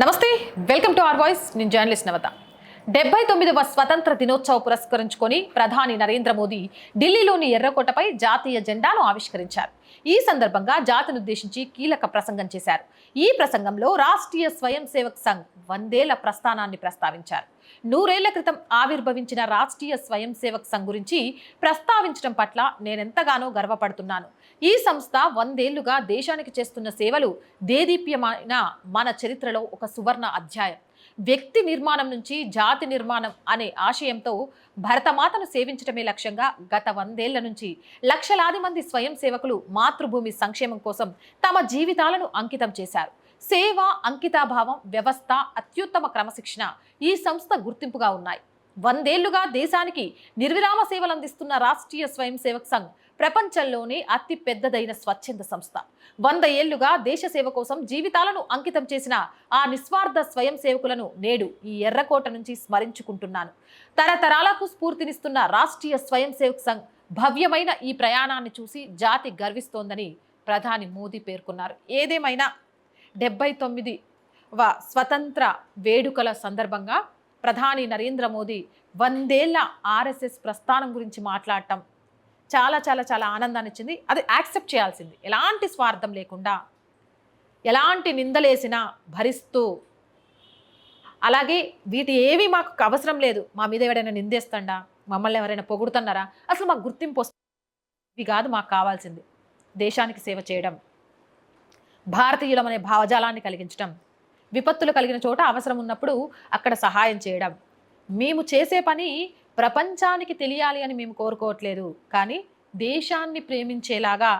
నమస్తే welcome to R Voice. నేను journalist Navatha. డెబ్బై తొమ్మిదవ స్వతంత్ర దినోత్సవ పురస్కరించుకొని ప్రధాని నరేంద్ర మోదీ ఢిల్లీలోని ఎర్రకోటపై జాతీయ జెండాను ఆవిష్కరించారు. ఈ సందర్భంగా జాతిని ఉద్దేశించి కీలక ప్రసంగం చేశారు. ఈ ప్రసంగంలో రాష్ట్రీయ స్వయం సేవక్ సంఘ్ వందేళ్ళ ప్రస్థానాన్ని ప్రస్తావించారు. నూరేళ్ళ క్రితం ఆవిర్భవించిన రాష్ట్రీయ స్వయం సేవక్ సంఘ్ గురించి ప్రస్తావించడం పట్ల నేనెంతగానో గర్వపడుతున్నాను. ఈ సంస్థ వందేళ్ళుగా దేశానికి చేస్తున్న సేవలు దేదీప్యమైన మన చరిత్రలో ఒక సువర్ణ అధ్యాయం. వ్యక్తి నిర్మాణం నుంచి జాతి నిర్మాణం అనే ఆశయంతో భరతమాతను సేవించటమే లక్ష్యంగా గత వందేళ్ళ నుంచి లక్షలాది మంది స్వయం సేవకులు మాతృభూమి సంక్షేమం కోసం తమ జీవితాలను అంకితం చేశారు. సేవ అంకితాభావం వ్యవస్థ అత్యుత్తమ క్రమశిక్షణ ఈ సంస్థ గుర్తింపుగా ఉన్నాయి. వందేళ్ళుగా దేశానికి నిర్విరామ సేవలు అందిస్తున్న రాష్ట్రీయ స్వయం సేవక్ సంఘ్ ప్రపంచంలోనే అతి పెద్దదైన స్వచ్ఛంద సంస్థ. వంద ఏళ్ళుగా దేశ సేవ కోసం జీవితాలను అంకితం చేసిన ఆ నిస్వార్థ స్వయం సేవకులను నేడు ఈ ఎర్రకోట నుంచి స్మరించుకుంటున్నాను. తరతరాలకు స్ఫూర్తినిస్తున్న రాష్ట్రీయ స్వయం సేవక్ సంఘ్ భవ్యమైన ఈ ప్రయాణాన్ని చూసి జాతి గర్విస్తోందని ప్రధాని మోదీ పేర్కొన్నారు. ఏదేమైనా డెబ్బై తొమ్మిది వ స్వతంత్ర వేడుకల సందర్భంగా ప్రధాని నరేంద్ర మోదీ వందేళ్ళ ఆర్ఎస్ఎస్ ప్రస్థానం గురించి మాట్లాడటం చాలా చాలా చాలా ఆనందాన్ని ఇచ్చింది. అది యాక్సెప్ట్ చేయాల్సింది. ఎలాంటి స్వార్థం లేకుండా ఎలాంటి నిందలేసినా భరిస్తూ అలాగే వీటి ఏవి మాకు అవసరం లేదు మా మీద ఎవరైనా నిందేస్తాడా మమ్మల్ని ఎవరైనా పొగుడుతున్నారా అసలు మాకు గుర్తింపు వస్తుంది ఇవి కాదు మాకు కావాల్సింది. దేశానికి సేవ చేయడం భారతీయులం అనే భావజాలాన్ని కలిగించడం విపత్తులు కలిగిన చోట అవసరం ఉన్నప్పుడు అక్కడ సహాయం చేయడం. మేము చేసే పని ప్రపంచానికి తెలియాలి అని మేము కోరుకోవట్లేదు. కానీ దేశాన్ని ప్రేమించేలాగా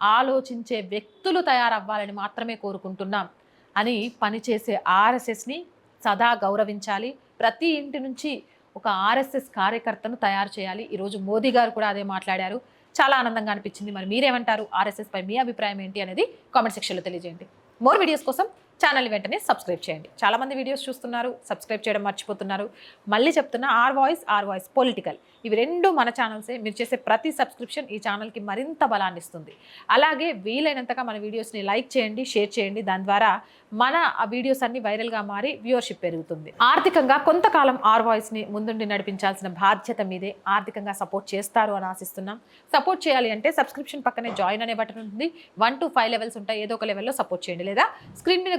ఆలోచించే వ్యక్తులు తయారవ్వాలని మాత్రమే కోరుకుంటున్నాం అని పనిచేసే ఆర్ఎస్ఎస్ని సదా గౌరవించాలి. ప్రతి ఇంటి నుంచి ఒక ఆర్ఎస్ఎస్ కార్యకర్తను తయారు చేయాలి. ఈరోజు మోదీ గారు కూడా అదే మాట్లాడారు. చాలా ఆనందంగా అనిపించింది. మరి మీరేమంటారు? ఆర్ఎస్ఎస్పై మీ అభిప్రాయం ఏంటి అనేది కామెంట్ సెక్షన్లో తెలియజేయండి. మోర్ వీడియోస్ కోసం ఛానల్ వెంటనే సబ్స్క్రైబ్ చేయండి. చాలామంది వీడియోస్ చూస్తున్నారు సబ్స్క్రైబ్ చేయడం మర్చిపోతున్నారు. మళ్ళీ చెప్తున్నా R Voice R Voice political ఇవి రెండు మన ఛానల్సే. మీరు చేసే ప్రతి సబ్స్క్రిప్షన్ ఈ ఛానల్కి మరింత బలాన్ని ఇస్తుంది. అలాగే వీలైనంతగా మన వీడియోస్ని లైక్ చేయండి షేర్ చేయండి. దాని ద్వారా మన ఆ వీడియోస్ అన్ని వైరల్గా మారి వ్యూవర్షిప్ పెరుగుతుంది. ఆర్థికంగా కొంతకాలం ఆర్ వాయిస్ని ముందుండి నడిపించాల్సిన బాధ్యత మీదే ఆర్థికంగా సపోర్ట్ చేస్తారు అని ఆశిస్తున్నాం. సపోర్ట్ చేయాలి అంటే సబ్స్క్రిప్షన్ పక్కనే జాయిన్ అనే బటన్ ఉంటుంది. వన్ టు ఫైవ్ లెవెల్స్ ఉంటాయి. ఏదో ఒక లెవెల్లో సపోర్ట్ చేయండి. లేదా స్క్రీన్ మీద